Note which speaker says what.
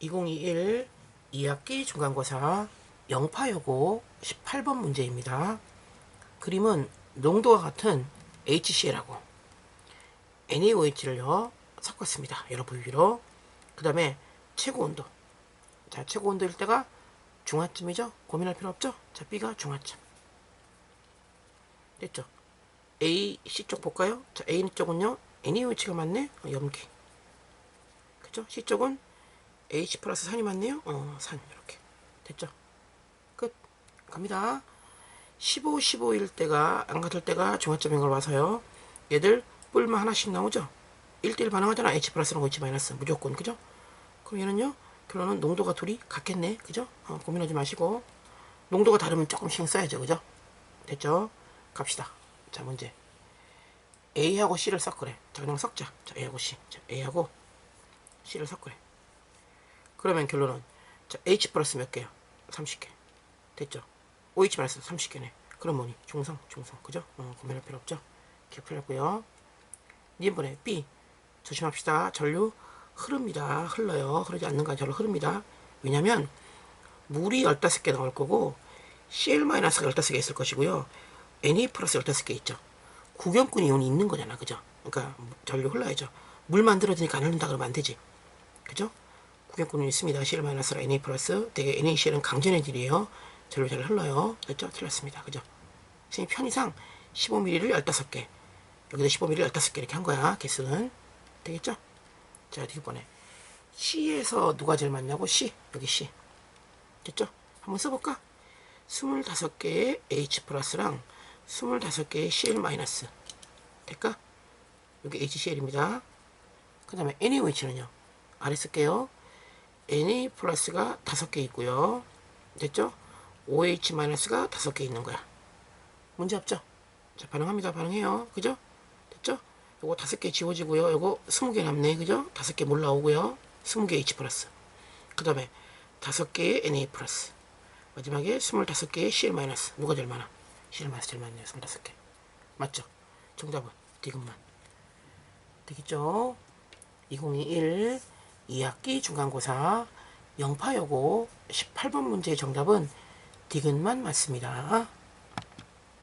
Speaker 1: 2021 2학기 중간고사 영파여고 18번 문제입니다. 그림은 농도와 같은 HCl하고 NaOH를요 섞었습니다. 여러 부위로. 그 다음에 최고 온도. 자, 최고 온도일 때가 중화점이죠? 고민할 필요 없죠? 자, B가 중화점. 됐죠? A, C 쪽 볼까요? 자, A 쪽은요, NaOH가 맞네? 어, 염기. 그죠? C 쪽은 H 플러스 산이 맞네요? 어, 산. 이렇게. 됐죠? 끝. 갑니다. 15, 15일 때가, 안 같을 때가 중화점인 걸 봐서요. 얘들 뿔만 하나씩 나오죠? 1대1 반응하잖아. H 플러스랑 OH 마이너스. 무조건. 그죠? 그럼 얘는요, 결론은 농도가 둘이 같겠네. 그죠? 어, 고민하지 마시고. 농도가 다르면 조금 신경 써야죠. 그죠? 됐죠? 갑시다. 자, 문제. A하고 C를 섞으래. 자, 그냥 섞자. 자, A하고 C. 자, A하고 C를 섞으래. 그러면 결론은 자, H 플러스 몇 개야? 30개. 됐죠? OH 마이너스 30개네. 그럼 뭐니? 중성, 중성. 그죠? 어, 고민할 필요 없죠? 기억 필요없고요. 니번에 B. 조심합시다. 전류 흐릅니다. 흘러요. 흐르지 않는 건 절로 흐릅니다. 왜냐면 물이 15개 나올 거고 CL-가 15개 있을 것이고요. Na 플러스 15개 있죠. 구경꾼 이온이 있는 거잖아. 그죠? 그러니까 전류 흘러야죠. 물 만들어지니까 안 흐른다 그러면 안 되지. 그죠? 구경꾼은 있습니다. CL-랑 Na 플러스 되게 NaCl은 강전의 질이에요. 전류 잘 흘러요. 됐죠? 틀렸습니다. 그죠? 선생님 편의상 15ml를 15개 여기다 15ml 15개 이렇게 한 거야. 개수는. 되겠죠? 자, 뒷번에 C에서 누가 제일 많냐고? C. 여기 C. 됐죠? 한번 써볼까? 25개의 H 플러스랑 25개의 CL 마이너스. 될까? 여기 HCl입니다. 그 다음에 NaOH는요. 아래 쓸게요. Na 플러스가 5개 있고요. 됐죠? OH 마이너스가 5개 있는 거야. 문제 없죠? 자, 반응합니다. 반응해요. 그죠? 됐죠? 요거 5개 지워지고요. 요거 20개 남네. 그죠? 5개 물 나오고요. 20개 H 플러스. 그 다음에 5개의 Na 플러스. 마지막에 25개의 CL 마이너스. 누가 제일 많아? CL 마이너스 제일 많네요. 25개. 맞죠? 정답은 디귿만. 되겠죠? 2021 2학기 중간고사 영파여고 18번 문제의 정답은 디귿만 맞습니다.